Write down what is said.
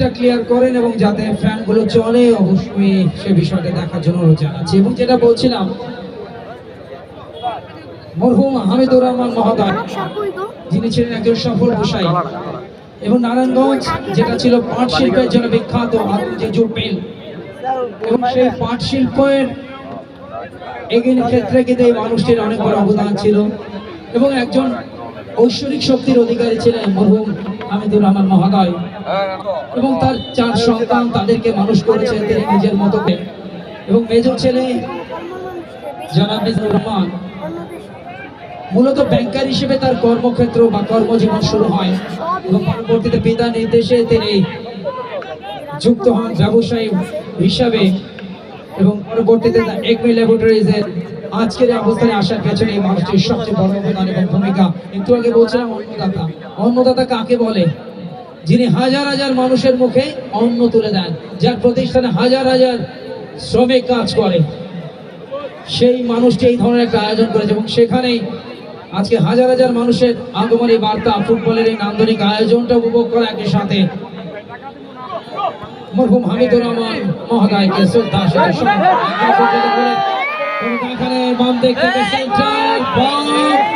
লাইনটা ক্লিয়ার করেন এবং যাতে ফ্যানগুলো চলে, অবশ্যই সে বিষয়টা দেখার জন্য জানাচ্ছি এবং যেটা বলছিলাম, মরহুম হামিদুর রহমান মহোদয়, যিনি ছিলেন একজন সফল ব্যবসায়ী এবং নারায়ণগঞ্জ, যেটা ছিল পাট শিল্পের জন্য বিখ্যাত যে জুটমিল এবং সেই পাট শিল্পের এগিয়ে ক্ষেত্রে কিন্তু এই মানুষটির অনেক বড় অবদান ছিল। এবং একজন ঐশ্বরিক শক্তির অধিকারী ছিলেন মরহুম হামিদুর রহমান মহোদয়। এবং তার চার সন্তান তাদেরকে মানুষ করেছেন তিনি নিজের মতো এবং মেজ ছেলে জনাব রহমান, মূলত ব্যাংকার হিসেবে তার কর্মক্ষেত্র বা কর্মজীবন শুরু হয়। এবং পরবর্তীতে পিতা নির্দেশে তিনি যুক্ত হন ব্যবসায়ী হিসাবে। এবং পরবর্তীতে একমি ল্যাবরেটরিজের আজকের অবস্থানে আসার পেছনে এই মানুষটির সবচেয়ে বড় অবদান এবং ভূমিকা। একটু আগে বলছিলাম অন্নদাতা। অন্নদাতা কাকে বলে? যিনি হাজার হাজার মানুষের মুখে অন্ন তুলে দেন, যার প্রতিষ্ঠানে হাজার হাজার শ্রমিক কাজ করে। সেই মানুষটি এই ধরনের একটা আয়োজন করেছে এবং সেখানেই আজকে হাজার হাজার মানুষের আগমনী বার্তা, ফুটবলের এই নান্দনিক আয়োজনটা উপভোগ করা একই সাথে। মরহুম হামিদুর রহমান মহোদয়কে শ্রদ্ধা বাম দিক থেকে সেন্টার